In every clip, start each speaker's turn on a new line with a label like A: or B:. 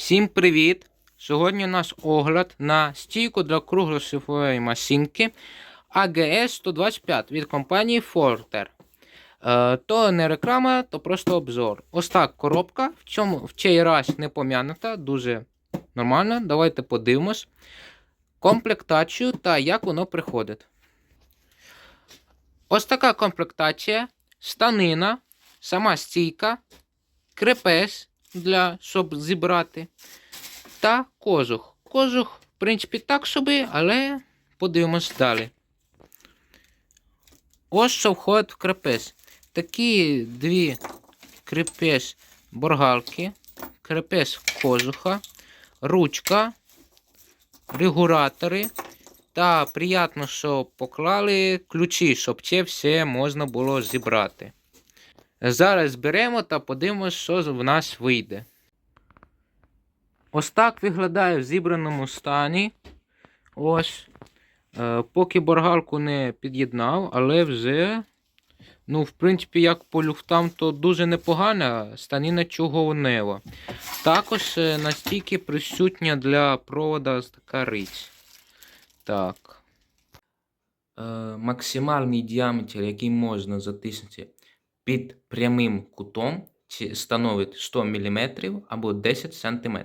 A: Всім привіт! Сьогодні у нас огляд на стійку для круглошифрової машинки AGS 125 від компанії Forter. Е, то не реклама, то просто обзор. Ось так коробка. В, цьому, в цей раз не пом'янута, дуже нормально. Давайте подивимось комплектацію та як воно приходить. Ось така комплектація, станина, сама стійка, крепеж для щоб зібрати. Та кожух. Кожух, в принципі, так собі, але подивимось далі. Ось що входить в крепеж. Такі дві крепеж боргалки, крепеж кожуха, ручка, регулятори. Та приємно, що поклали ключі, щоб це все можна було зібрати. Зараз беремо та подивимося, що в нас вийде. Ось так виглядає в зібраному стані. Ось. Е, поки боргалку не під'єднав, але вже, ну, в принципі, як по люфтам, то дуже непогана станіна чугунева. Також е, настільки присутня для провода така річ. Так. Е, максимальний діаметр, який можна затиснути під прямим кутом становить 100 мм або 10 см.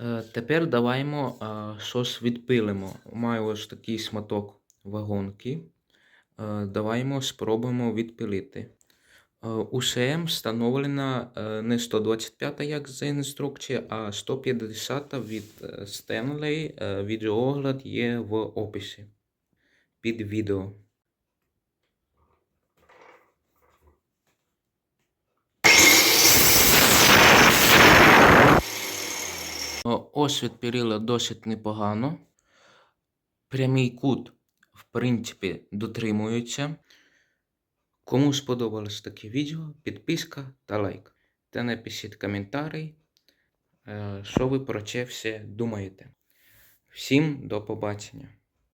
A: Е, Тепер даваймо е, щось відпилимо. Маю ось такий шматок вагонки. Е, Даваймо спробуємо відпилити. УСМ встановлена не 125, як за інструкцією, а 150 від Stanley. Відеоогляд є в описі під відео. О, пірила досить непогано. Прямий кут, в принципі, дотримується. Кому сподобалось таке відео, підписка та лайк. Та напишіть коментарі, е, що ви про це все думаєте. Всім до побачення.